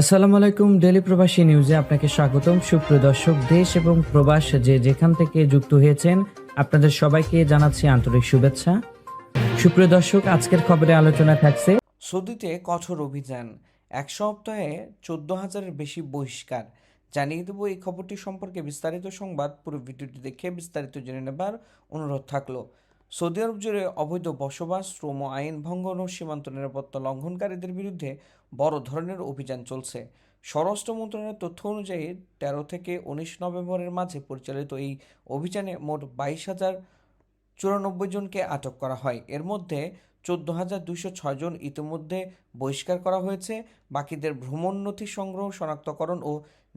আসসালামু আলাইকুম ডেলি প্রবাসী নিউজে আপনাকে স্বাগতম। সুপ্রিয় দর্শক, দেশ এবং প্রবাস যে যেখান থেকে যুক্ত হয়েছেন, আপনাদের সবাইকে জানাচ্ছি আন্তরিক শুভেচ্ছা। সুপ্রিয় দর্শক, আজকের খবরে আলোচনা থাকছে সৌদিতে কঠোর অভিযান। এক সপ্তাহে চোদ্দ হাজারের বেশি বহিষ্কার। জানিয়ে দেবো এই খবরটি সম্পর্কে বিস্তারিত সংবাদ। পুরো ভিডিওটি দেখে বিস্তারিত জেনে নেবার অনুরোধ থাকল। সৌদি আরব জুড়ে অবৈধ বসবাস, শ্রম আইন ভঙ্গন ও সীমান্ত নিরাপত্তা লঙ্ঘনকারীদের বিরুদ্ধে বড় ধরনের অভিযান চলছে। স্বরাষ্ট্র মন্ত্রণালয়ের তথ্য অনুযায়ী তেরো থেকে উনিশ নভেম্বরের মাঝে পরিচালিত এই অভিযানে মোট বাইশ হাজার চুরানব্বই জনকে আটক করা হয়। এর মধ্যে চোদ্দ হাজার দুশো জন ইতিমধ্যে বহিষ্কার করা হয়েছে। বাকিদের ভ্রমণ নথি সংগ্রহ, শনাক্তকরণ ও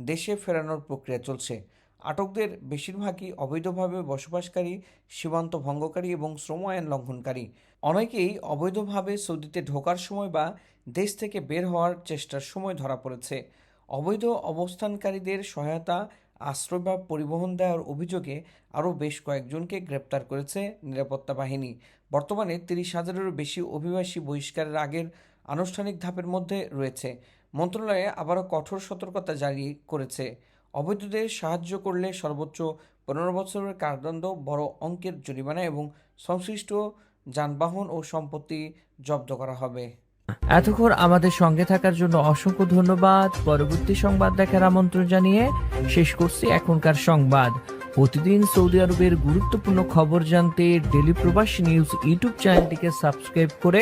দেশে ফেরানোর প্রক্রিয়া চলছে। আটকদের বেশিরভাগই অবৈধভাবে বসবাসকারী, সীমান্ত ভঙ্গকারী এবং শ্রম আইন লঙ্ঘনকারী। অনেকেই অবৈধভাবে সৌদিতে ঢোকার সময় বা দেশ থেকে বের হওয়ার চেষ্টার সময় ধরা পড়েছে। অবৈধ অবস্থানকারীদের সহায়তা, আশ্রয় বা পরিবহন দেওয়ার অভিযোগে আরও বেশ কয়েকজনকে গ্রেপ্তার করেছে নিরাপত্তা বাহিনী। বর্তমানে তিরিশ হাজারেরও বেশি অভিবাসী বহিষ্কারের আগের আনুষ্ঠানিক ধাপের মধ্যে রয়েছে। মন্ত্রণালয়ে আবারও কঠোর সতর্কতা জারি করেছে। অবৈধদের সাহায্য করলে সর্বোচ্চ পনেরো বছরের কারাদণ্ড, বড় অঙ্কের জরিমানা এবং সংশ্লিষ্ট যানবাহন ও সম্পত্তি জব্দ করা হবে। এতক্ষণ আমাদের সঙ্গে থাকার জন্য অসংখ্য ধন্যবাদ। পরবর্তী সংবাদ দেখার আমন্ত্রণ জানিয়ে শেষ করছি এখনকার সংবাদ। প্রতিদিন সৌদি আরবের গুরুত্বপূর্ণ খবর জানতে ডেলি প্রবাসী নিউজ ইউটিউব চ্যানেলটিকে সাবস্ক্রাইব করে